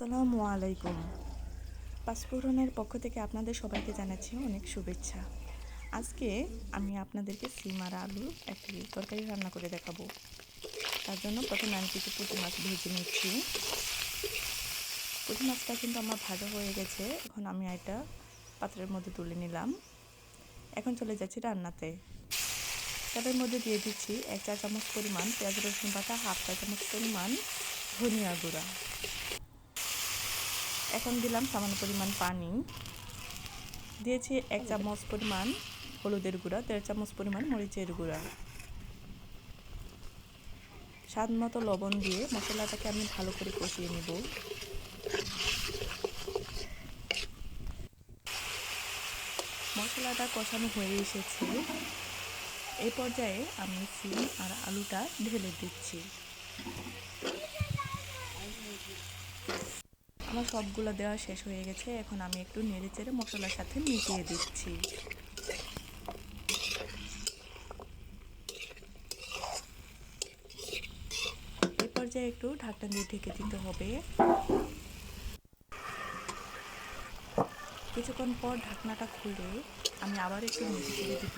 আসসালামু আলাইকুম। পাঁচফোড়নের পক্ষ থেকে আপনাদের সবাইকে জানাচ্ছি অনেক শুভেচ্ছা। আজকে আমি আপনাদেরকে সিম আর আলু একটি তরকারি রান্না করে দেখাবো। তার জন্য প্রথমে আমি কিছু পুঁটি মাছ ভেজে নিচ্ছি। পুঁটি মাছটা কিন্তু আমার ভাজা হয়ে গেছে। এখন আমি এটা পাত্রের মধ্যে তুলে নিলাম। এখন চলে যাচ্ছি রান্নাতে। তাদের মধ্যে দিয়ে দিচ্ছি এক চা চামচ পরিমাণ পেঁয়াজ রসুন বাটা, হাফ চা চামচ পরিমাণ ধনিয়া গুঁড়া। এখন দিলাম সামান্য পরিমাণ পানি। দিয়েছি এক চামচ পরিমাণ হলুদের গুঁড়া, দেড় চামচ পরিমাণ মরিচের গুঁড়া। স্বাদ মতো লবণ দিয়ে মশলাটাকে আমি ভালো করে কষিয়ে নেব। মশলাটা কষানো হয়ে এসেছে। এই পর্যায়ে আমি সিম আর আলুটা ঢেলে দিচ্ছি। আমার সবগুলো দেওয়া শেষ হয়ে গেছে। এখন আমি একটু নেড়ে চেড়ে মশলার সাথে মিশিয়ে দিচ্ছি। এই পর্যায়ে একটু ঢাকনা দিয়ে ঢেকে দিতে হবে। কিছুক্ষণ পর ঢাকনাটা খুলে আমি আবার একটু চেড়ে দিব।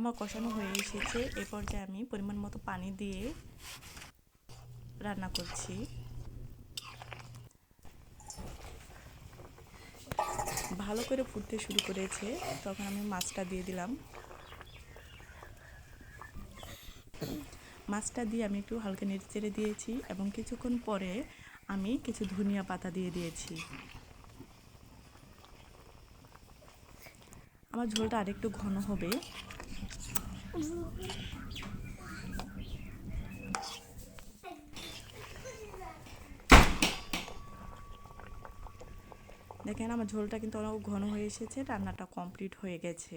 আমার কষানো হয়ে এসেছে। এ পর্যায়ে আমি পরিমাণ মতো পানি দিয়ে রান্না করছি। ভালো করে ফুটতে শুরু করেছে, তখন আমি মাছটা দিয়ে দিলাম। মাছটা দিয়ে আমি একটু হালকা নেড়ে চেড়ে দিয়েছি এবং কিছুক্ষণ পরে আমি কিছু ধনিয়া পাতা দিয়ে দিয়েছি। আমার ঝোলটা আরেকটু ঘন হবে। দেখেন আমার ঝোলটা কিন্তু অনেক ঘন হয়ে এসেছে রান্নাটা কমপ্লিট হয়ে গেছে।